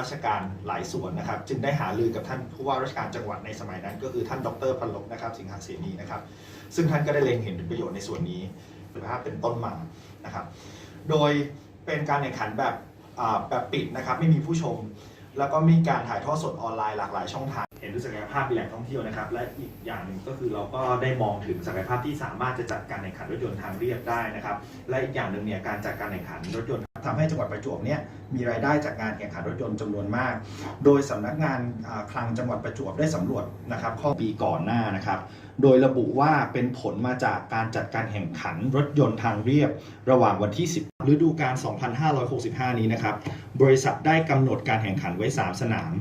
ราชการหลายส่วนนะครับ จึงได้หาลือกับท่านผู้ว่าราชการจังหวัดในสมัยนั้น ก็คือท่านดรพันลบนะครับ สิงหเสนีนะครับ ซึ่งท่านก็ได้เล็งเห็นถึงประโยชน์ในส่วนนี้นะครับเป็นต้นมานะครับ โดยเป็นการแข่งขันแบบแบบปิดนะครับ ไม่มีผู้ชม แล้วก็มีการถ่ายทอดสดออนไลน์หลากหลายช่องทาง เห็นถึงศักยภาพเป็นแหล่งท่องเที่ยวนะครับ และอีกอย่างหนึ่งก็คือเราก็ได้มองถึงศักยภาพที่สามารถจะจัดการแข่งขันรถยนต์ทางเรียบได้นะครับ และอีกอย่างหนึ่งเนี่ยการจัดการแข่งขันรถยนต์ทำให้จังหวัดประจวบเนี่ยมีรายได้จากงานแข่งขันรถยนต์จำนวนมาก โดยสำนักงานคลังจังหวัดประจวบได้สำรวจนะครับข้อปีก่อนหน้านะครับ โดยระบุว่าเป็นผลมาจากการจัดการแข่งขันรถยนต์ทางเรียบ ระหว่างวันที่ 10 ฤดูกาล 2565 นี้นะครับ บริษัทได้กำหนดการแข่งขันไว้ 3 สนาม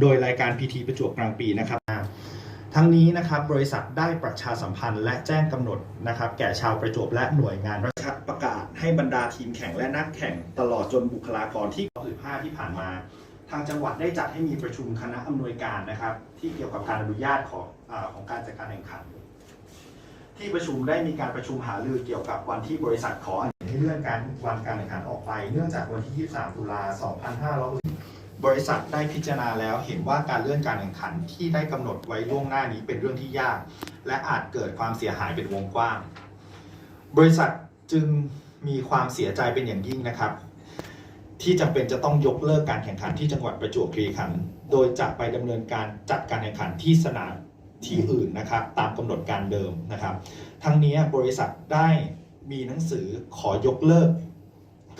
โดยรายการ PT ประจวบกลางปีนะครับทั้งนี้นะครับบริษัทได้ประชาสัมพันธ์และแจ้งกำหนดนะครับแก่ชาวประจวบและหน่วยงานราชการประกาศให้บรรดาทีมแข่งและนักแข่งตลอดจนบุคลากรที่15ที่ผ่านมา ทางจังหวัดได้จัดให้มีประชุมคณะอำนวยการนะครับที่เกี่ยวกับการอนุญาตของอของการจัดการแข่งขัน ที่ประชุมได้มีการประชุมหารือเกี่ยวกับวันที่บริษัทขอ เลื่อนการวันการแข่งขันออกไป เนื่องจากวันที่ 23 ตุลา 2560บริษัทได้พิจารณาแล้วเห็นว่าการเลื่อนการแข่งขันที่ได้กำหนดไว้ล่วงหน้านี้เป็นเรื่องที่ยาก และอาจเกิดความเสียหายเป็นวงกว้าง บริษัทจึงมีความเสียใจเป็นอย่างยิ่งนะครับ ที่จำเป็นจะต้องยกเลิกการแข่งขันที่จังหวัดประจวบคีรีขันธ์โดยจะไปดำเนินการจัดการแข่งขันที่สนามที่อื่นนะครับ ตามกำหนดการเดิมนะครับ ทั้งนี้บริษัทได้ มีหนังสือขอยกเลิก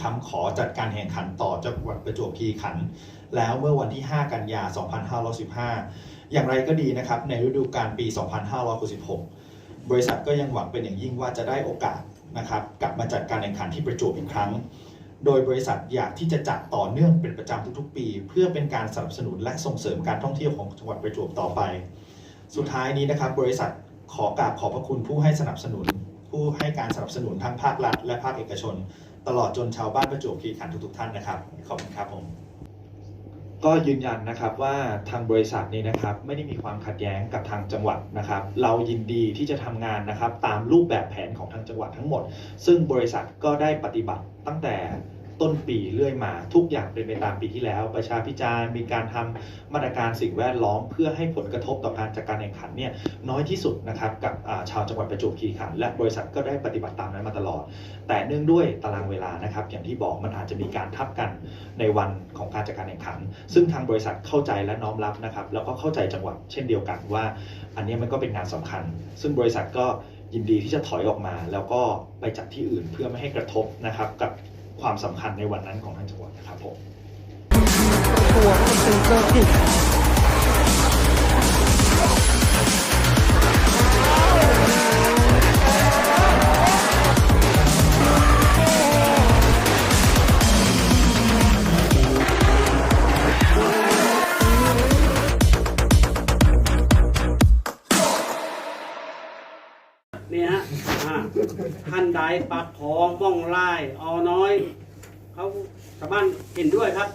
คำขอจัดการแข่งขันต่อจังหวัดประจวบคีรีขันธ์แล้วเมื่อวันที่ 5 กันยา 2515 อย่างไรก็ดีนะครับ ในฤดูกาลปี 2566 บริษัทก็ยังหวังเป็นอย่างยิ่งว่าจะได้โอกาสนะครับกลับมาจัดการแข่งขันที่ประจวบอีกครั้ง โดยบริษัทอยากที่จะจัดต่อเนื่องเป็นประจำทุกๆ ปี เพื่อเป็นการสนับสนุนและส่งเสริมการท่องเที่ยวของจังหวัดประจวบต่อไป สุดท้ายนี้นะครับบริษัท ขอกราบขอบพระคุณผู้ให้สนับสนุน ผู้ให้การสนับสนุนทั้งภาครัฐ และภาคเอกชน ตลอดจนชาวบ้านประจวบคีรีขันธ์ทุกๆท่านนะครับขอบคุณครับผมก็ยืนยันนะครับว่าทางบริษัทนี้นะครับไม่ได้มีความขัดแย้งกับทางจังหวัดนะครับ เรายินดีที่จะทำงานนะครับ ตามรูปแบบแผนของทางจังหวัดทั้งหมด ซึ่งบริษัทก็ได้ปฏิบัติตั้งแต่ ต้นปีเรื่อยมา ทุกอย่างเป็นไปตามปีที่แล้ว ประชาพิจารณ์มีการทำมาตรการสิ่งแวดล้อม เพื่อให้ผลกระทบต่อการจัดการแข่งขันเนี่ยน้อยที่สุดนะครับกับชาวจังหวัดประจวบคีรีขันธ์และบริษัทก็ได้ปฏิบัติตามนั้นมาตลอด แต่เนื่องด้วยตารางเวลานะครับอย่างที่บอกมันอาจจะมีการทับกันในวันของการจัดการแข่งขัน ซึ่งทางบริษัทเข้าใจและน้อมรับนะครับแล้วก็เข้าใจจังหวัดเช่นเดียวกันว่า อันนี้มันก็เป็นงานสำคัญ ซึ่งบริษัทก็ยินดีที่จะถอยออกมา แล้วก็ไปจัดที่อื่นเพื่อไม่ให้กระทบนะครับกับ ความสำคัญในวันนั้นของทางจังหวัดนะครับผมตัวมันเป็นเซอร์ี่ฮะท่านใดปากคองบ้องไล่เอน้อยเขาชาวบ้านเห็นด้วยครับ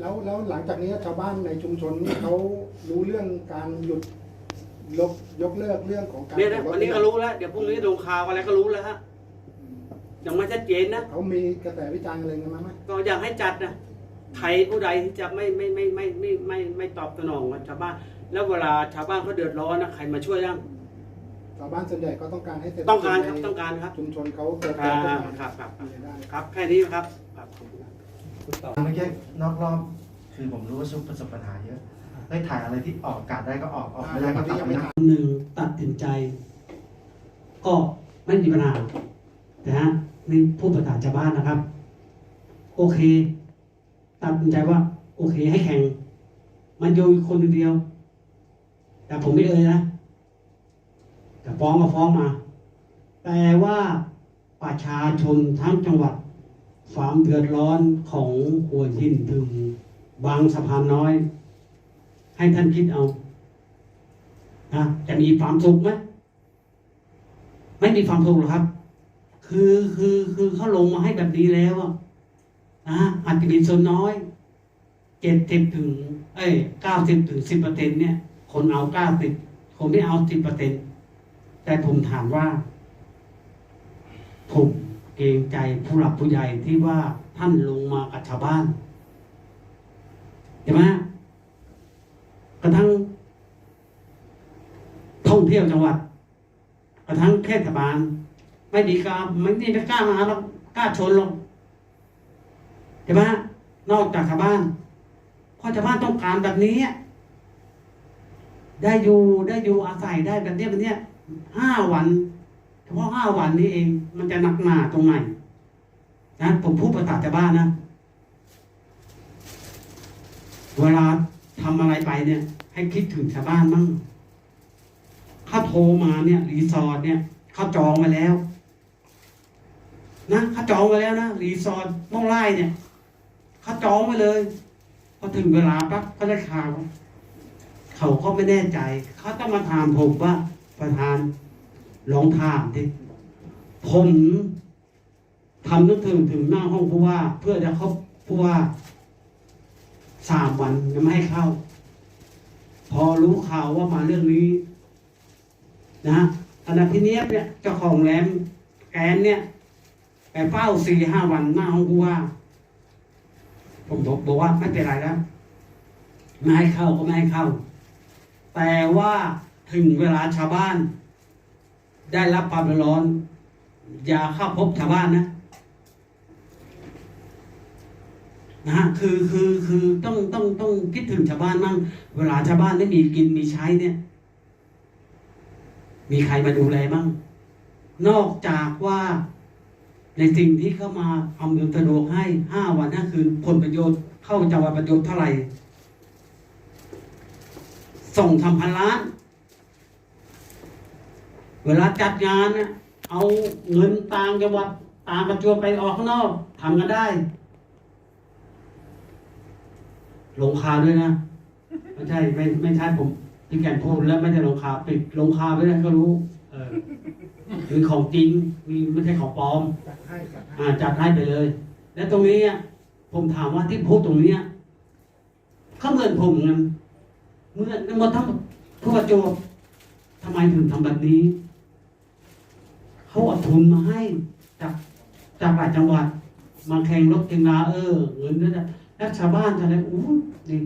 แล้วแล้วหลังจากนี้ชาวบ้านในชุมชนเขารู้เรื่องการหยุดลบยกเลิกเรื่องของการเนี่ยนะวันนี้ก็รู้แล้ว เดี๋ยวพรุ่งนี้ลงข่าวอะไรก็รู้แล้วฮะยังไม่ชัดเจนนะ เขามีกระแสวิจารณ์อะไรกันมาไหมก็อยากให้จัดนะไทยผู้ใดที่จะไม่ไม่ไม่ไม่ไม่ไม่ไม่ตอบสนองชาวบ้าน แล้วเวลาชาวบ้านเขาเดือดร้อนนะใครมาช่วยยัง ชาวบ้านส่วนใหญ่ก็ต้องการให้เศรษฐต้องการครับในต้องการครับ ชุมชนเขาเติบคโตรับขึ้นมาครับครับครับมีรายได้ ครับแค่นี้ครับครับขอบคุณครับเมื่อกี้นอกรอบคือผมรู้ว่าซุปประสบปัญหาเยอะได้ถ่ายอะไรที่ออกอากาศได้ก็ออกออกไม่ได้ก็ตัดไม่ได้ หนึ่งตัดสินใจ ก็ไม่มีปัญหาแต่ฮะนี่ผู้ประกาศชาวบ้านนะครับ โอเค ตัดสินใจว่า โอเคให้แข่ง มันโยนคนเดียว แต่ผมไม่เอ่ยนะ แต่ฟ้องมาฟ้องมา แต่ว่าประชาชนทั้งจังหวัดความเดือดร้อนของหัวหินถึงบางสะพานน้อย ให้ท่านคิดเอานะจะมีความสุขไหมไม่มีความสุขหรอกครับ คือคือคือเขาลงมาให้แบบนี้แล้วอะนะอาจจะมีส่วนน้อยเจ็ดสิบถึง เอ้ยเก้าสิบถึงสิบเปอร์เซ็นเนี่ย คนเอาเก้าสิบคนไม่เอาสิบเปอร์เซ็นต์ แต่ผมถามว่า ผมเกรงใจผู้หลักผู้ใหญ่ที่ว่าท่านลงมากับชาวบ้านเห็นไหมกระทั่งท่องเที่ยวจังหวัด กระทั่งเทศบาลไม่ดีกล้าไม่ได้ไม่กล้ามาหรอกกล้าชนหรอกเห็นไหมนอกจากชาวบ้านเพราะชาวบ้านต้องการแบบนี้ได้อยู่ได้อยู่อาศัยได้แบบนี้แบบนี้ ห้าวันเฉพาะห้าวันนี้เอง มันจะหนักหนาตรงไหนนะผมพูดภาษาชาวบ้านนะ เวลาทำอะไรไปเนี่ย ให้คิดถึงชาวบ้านมั่งเขาโทรมาเนี่ย รีสอร์ทเนี่ยเขาจองมาแล้ว นะเขาจองมาแล้วนะรีสอร์ทม่องไร่เนี่ยเขาจองไปเลยพอถึงเวลาปั๊บก็ได้ข่าวเขาก็ไม่แน่ใจ เขาต้องมาถามผมว่า ประธานลองถามดิผมทำนึกถึงถึงหน้าห้องผู้ว่า เพื่อจะเขาผู้ว่าสามวันยังไม่ให้เข้า พอรู้ข่าวว่ามาเรื่องนี้ นะขณะที่เนี้ยเนี่ยเจ้าของแรมแกนเนี่ยไปเฝ้าสี่ห้าวันหน้าห้องผู้ว่า ผมบอกบอกว่าไม่เป็นไรแล้วไม่ให้เข้าก็ไม่ให้เข้า แต่ว่า ถึงเวลาชาวบ้าน ได้รับความร้อน อย่าเข้าพบชาวบ้านนะนะฮะคือคือคือต้องต้องต้องคิดถึงชาวบ้านมั่งเวลาชาวบ้านได้มีกินมีใช้เนี่ย มีใครมาดูแลมั่งนอกจากว่าในสิ่งที่เข้ามาอำนวยสะดวกให้ห้าวันห้าคืนผลประโยชน์เข้าจังหวัดประโยชน์เท่าไหร่ส่งทำพันล้าน เวลาจัดงานนะเอาเงินต่างจังหวัดต่างประจวบไปออกข้างนอกทำกันได้ ลงคาด้วยนะไม่ใช่ไม่ไม่ใช่ผมพี่แกนพูดแล้วไม่ใช่ลงคาปิดลงคาไปแล้วก็รู้ เออคือของจริงมีไม่ใช่ของปลอมจัดให้จัดให้อ่าจัดให้ไปเลย และตรงนี้อะผมถามว่าที่พูดตรงเนี้ยเขาเหมือนผมกันเหมือนกันหมดทั้งทั่วประจวบทำไมถึงทำแบบนี้ เขาเอาทุนมาให้จากจากหลายจังหวัดมาแข่งรถแข่งราเออเงินนั่นแหละแล้วชาวบ้านจะอะไรอู้นี่